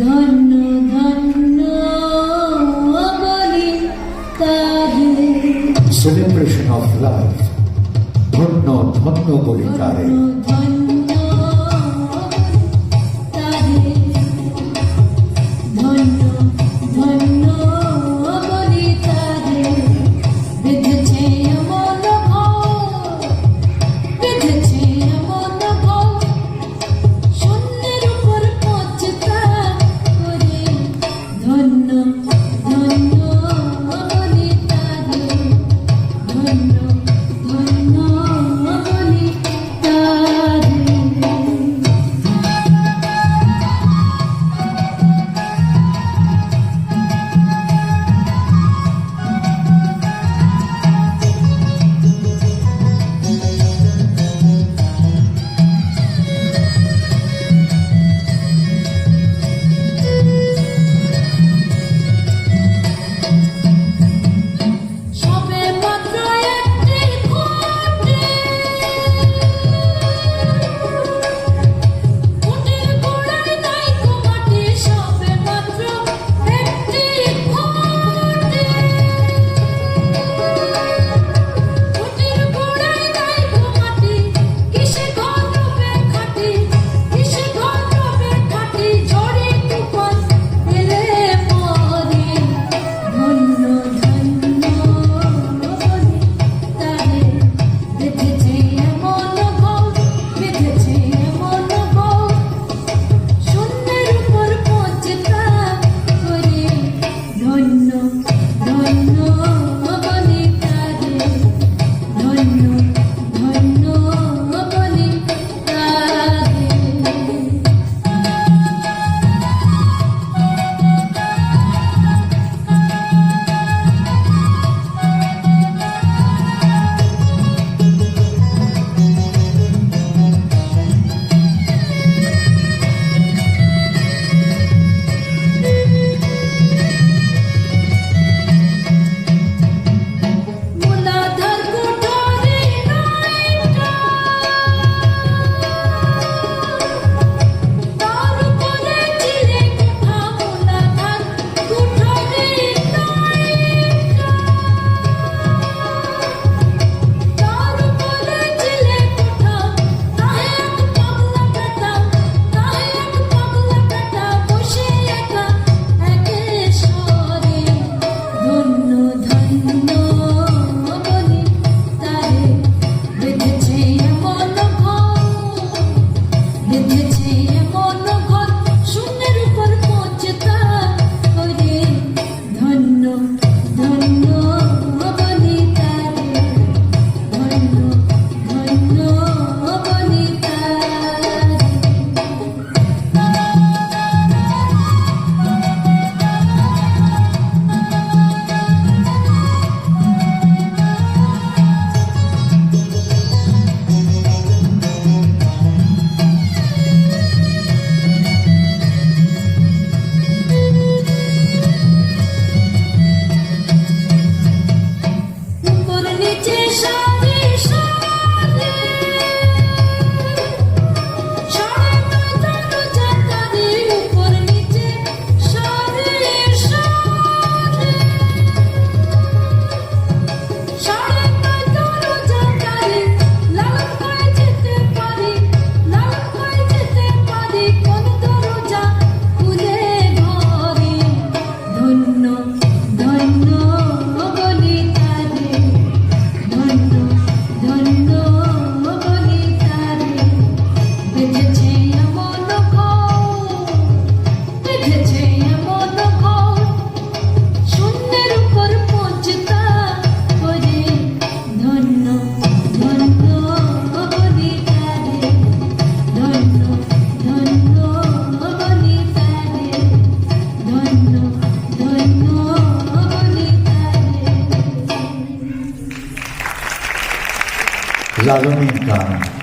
ধন্য ধন্য বলি তাহে। সেলিব্রেশন অফ লাইফ ধন্য ধন্য বলি তারে। ধন্য já não me.